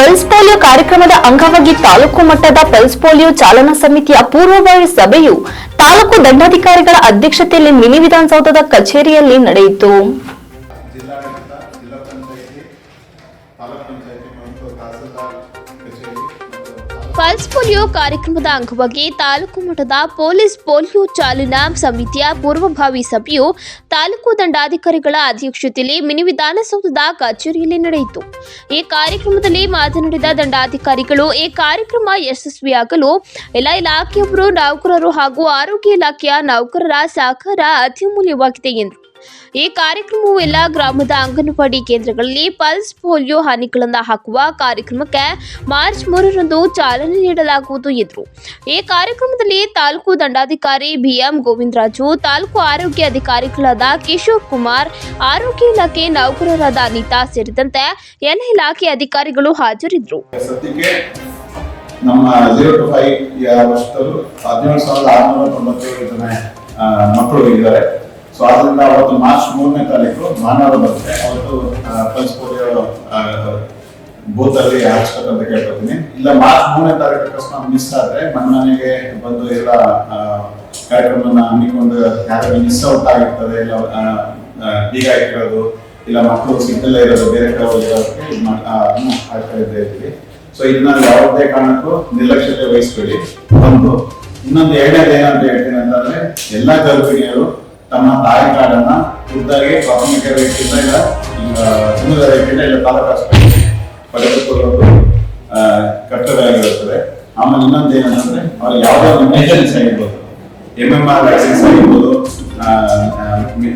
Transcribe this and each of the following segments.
Pulse polio ಕಾರ್ಯಕ್ರಮದ ಅಂಗವಾಗಿ ತಾಲೂಕು ಮಟ್ಟದ ಪಲ್ಸ್ ಪೋಲಿಯೋ ಚಾಲನಾ ಸಮಿತಿಯ ಪೂರ್ವಭಾವಿ ಸಭೆಯು ತಾಲೂಕು ದಂಡಾಧಿಕಾರಿಗಳ ಅಧ್ಯಕ್ಷತೆಯಲ್ಲಿ ಮಿನಿ ವಿಧಾನಸೌಧದ ಕಚೇರಿಯಲ್ಲಿ ನಡೆಯಿತು. ಜಿಲ್ಲಾ ಪಲ್ಸ್ ಪೋಲಿಯೋ ಕಾರ್ಯಕ್ರಮದ ಅಂಗವಾಗಿ ತಾಲೂಕು ಮಟ್ಟದ ಪೊಲೀಸ್ ಪೋಲಿಯೋ ಚಾಲನಾ ಸಮಿತಿಯ ಪೂರ್ವಭಾವಿ ಸಭೆಯು ತಾಲೂಕು ದಂಡಾಧಿಕಾರಿಗಳ ಅಧ್ಯಕ್ಷತೆಯಲ್ಲಿ ಮಿನಿ ವಿಧಾನಸೌಧದ ಕಚೇರಿಯಲ್ಲಿ ನಡೆಯಿತು. ಈ ಕಾರ್ಯಕ್ರಮದಲ್ಲಿ ಮಾತನಾಡಿದ ದಂಡಾಧಿಕಾರಿಗಳು, ಈ ಕಾರ್ಯಕ್ರಮ ಯಶಸ್ವಿಯಾಗಲು ಎಲ್ಲ ಇಲಾಖೆಯವರು, ನೌಕರರು ಹಾಗೂ ಆರೋಗ್ಯ ಇಲಾಖೆಯ ನೌಕರರ ಸಹಕಾರ ಅತ್ಯಮೂಲ್ಯವಾಗಿದೆ ಎಂದರು. ಈ ಕಾರ್ಯಕ್ರಮವು ಎಲ್ಲ ಗ್ರಾಮದ ಅಂಗನವಾಡಿ ಕೇಂದ್ರಗಳಲ್ಲಿ ಪಲ್ಸ್ ಪೋಲಿಯೋ ಹನಿಗಳನ್ನು ಹಾಕುವ ಕಾರ್ಯಕ್ರಮಕ್ಕೆ ಮಾರ್ಚ್ ಮೂರರಂದು ಚಾಲನೆ ನೀಡಲಾಗುವುದು ಎಂದರು. ಈ ಕಾರ್ಯಕ್ರಮದಲ್ಲಿ ತಾಲೂಕು ದಂಡಾಧಿಕಾರಿ ಬಿಎಂ ಗೋವಿಂದರಾಜು, ತಾಲೂಕು ಆರೋಗ್ಯ ಅಧಿಕಾರಿಗಳಾದ ಕಿಶೋರ್ ಕುಮಾರ್, ಆರೋಗ್ಯ ಇಲಾಖೆ ನೌಕರರಾದ ಅನಿತಾ ಸೇರಿದಂತೆ ಎಲ್ಲ ಇಲಾಖೆ ಅಧಿಕಾರಿಗಳು ಹಾಜರಿದ್ದರು. ನಮ್ಮ ಜೀರೋ ಟು ಫೈವ್ ವರ್ಷದಲ್ಲೂ ಹದಿನೇಳು ಸಾವಿರದ ಜನ ಮಕ್ಕಳು ಇದ್ದಾರೆ. ಸೊ ಆದ್ರಿಂದ ಅವತ್ತು ಮಾರ್ಚ್ ಮೂರನೇ ತಾರೀಕು ಮಾನವರು ಬರುತ್ತೆ. ಅವತ್ತು ಪಲ್ಸ್ ಪೋಲಿಯೋ ಬೂತ್ ಅಲ್ಲಿ ಹಾಕ್ಸ್ಬೇಕಂತ ಕೇಳ್ಕೊತೀನಿ. ಇಲ್ಲ ಮಾರ್ಚ್ ಮೂರನೇ ತಾರೀಕು ಅಕಸ್ಮಾತ್ ಮಿಸ್ ಆದ್ರೆ ಮನೆ ಮನೆಗೆ ಬಂದು ಎಲ್ಲ ಕಾರ್ಯಕ್ರಮನ ಹಮ್ಮಿಕೊಂಡು ಯಾರು ಮಿಸ್ ಔಟ್ ಆಗಿರ್ತದೆ ಇಲ್ಲ ಬೀಗ ಇಟ್ಟಿರೋದು ಇಲ್ಲ ಮಕ್ಕಳು ಸಿಗ್ನಲ್ಲೇ ಇರೋದು ಬೇರೆ ಕಡೆ ಹೋಗಿರೋದಕ್ಕೆ ಹಾಕ್ತಾ ಇದ್ದೀವಿ ಸೊ ಇದನ್ನ ಯಾವುದೇ ಕಾರಣಕ್ಕೂ ನಿರ್ಲಕ್ಷ್ಯತೆ ವಹಿಸ್ಬೇಡಿ. ಒಂದು ಇನ್ನೊಂದು ಎರಡನೇದು ಏನಂತ ಹೇಳ್ತೀನಿ ಅಂತಂದ್ರೆ ಎಲ್ಲಾ ಗರ್ಭಿಣಿಯರು ತಮ್ಮ ತಾಯಿ ಕಾರ್ಡನ್ನ ಖುದ್ದಾಗಿ ಪ್ರಾಥಮಿಕ ವ್ಯಕ್ತಿಯಿಂದ ಇಲ್ಲ ಈಗ ವ್ಯಕ್ತಿಯಿಂದ ಇಲ್ಲ ತಾಲೂಕು ಆಸ್ಪತ್ರೆ ಪಡೆದುಕೊಳ್ಳೋದು ಆ, ಕರ್ತವ್ಯವಾಗಿರುತ್ತದೆ ಆಮೇಲೆ ಇನ್ನೊಂದು ಏನಂತಂದ್ರೆ ಅವ್ರಿಗೆ ಯಾವ್ದಾದ್ರು ಮೇಜರ್ಸ್ ಆಗಿರ್ಬೋದು ಎಂ ಎಂ ಆರ್ ವ್ಯಾಕ್ಸಿನ್ಸ್ ಆಗಿರ್ಬೋದು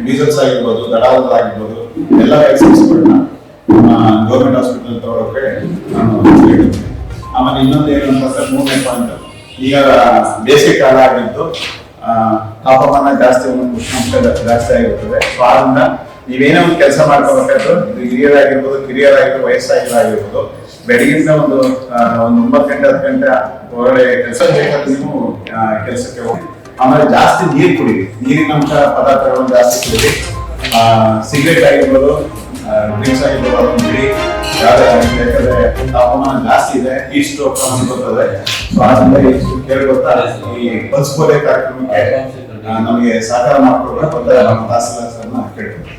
ಮೀಸಲ್ಸ್ ಆಗಿರ್ಬೋದು ದಡಾರದ ಆಗಿರ್ಬೋದು ಎಲ್ಲ ವ್ಯಾಕ್ಸಿನ್ಸ್ಗಳನ್ನ ಗೌರ್ಮೆಂಟ್ ಹಾಸ್ಪಿಟಲ್ ತಗೊಳಕ್ಕೆ ನಾನು ಆಮೇಲೆ ಇನ್ನೊಂದು ಏನು ಅಂತಂದ್ರೆ ಮೂರನೇ ಪಾಯಿಂಟ್ ಈಗ ಬೇಸಿಗೆ ಕಾಲ ಆಗಿದ್ದು ತಾಪಮಾನ ಜಾಸ್ತಿ ಒಂದು ಉಷ್ಣಾಂಶ ಜಾಸ್ತಿ ಆಗಿರುತ್ತದೆ ಸೊ ಆದ್ರಿಂದ ನೀವೇನೇ ಒಂದು ಕೆಲಸ ಮಾಡ್ಕೋಬೇಕಾದ್ರು ಇದು ಹಿರಿಯರಾಗಿರ್ಬೋದು, ಕಿರಿಯರಾಗಿರ್ಬೋದು ವಯಸ್ಸಾಗಿರಾಗಿರ್ಬೋದು ಬೆಳಗಿಂದ ಒಂದು ಒಂದು ಒಂಬತ್ತು ಗಂಟೆ ಹತ್ತು ಗಂಟೆ ಹೊರಗಡೆ ಕೆಲಸ ಬೇಕಾದ್ರೆ ನೀವು ಕೆಲಸಕ್ಕೆ ಹೋಗಿ ಆಮೇಲೆ ಜಾಸ್ತಿ ನೀರು ಕುಡಿರಿ. ನೀರಿನಂಶ ಪದಾರ್ಥಗಳನ್ನು ಜಾಸ್ತಿ ಕುಡಿರಿ. ಸಿಗರೇಟ್ ಆಗಿರ್ಬೋದು ಡ್ರಿಂಕ್ಸ್ ಆಗಿರ್ಬೋದು ಬಿಡಿ ಯಾಕಂದ್ರೆ ತಾಪಮಾನ ಜಾಸ್ತಿ ಇದೆ ಈ ಸ್ಟ್ರೋಕ್ ಬರ್ತದೆ. ಸೊ ಆದ್ರಿಂದ ಈ ಕೇಳಿ ಗೊತ್ತಾ? ಈ ಪಲ್ಸ್ ಪೋಲಿಯೋ ಕಾರ್ಯಕ್ರಮಕ್ಕೆ ನಮಗೆ ಸಹಕಾರ ಮಾಡ್ಕೊಡ್ಬೇಕು ಅಂತ ನಮ್ಮ ತಹಸೀಲ್ದಾರ್ ಸರ್ನ ಕೇಳ್ತೀನಿ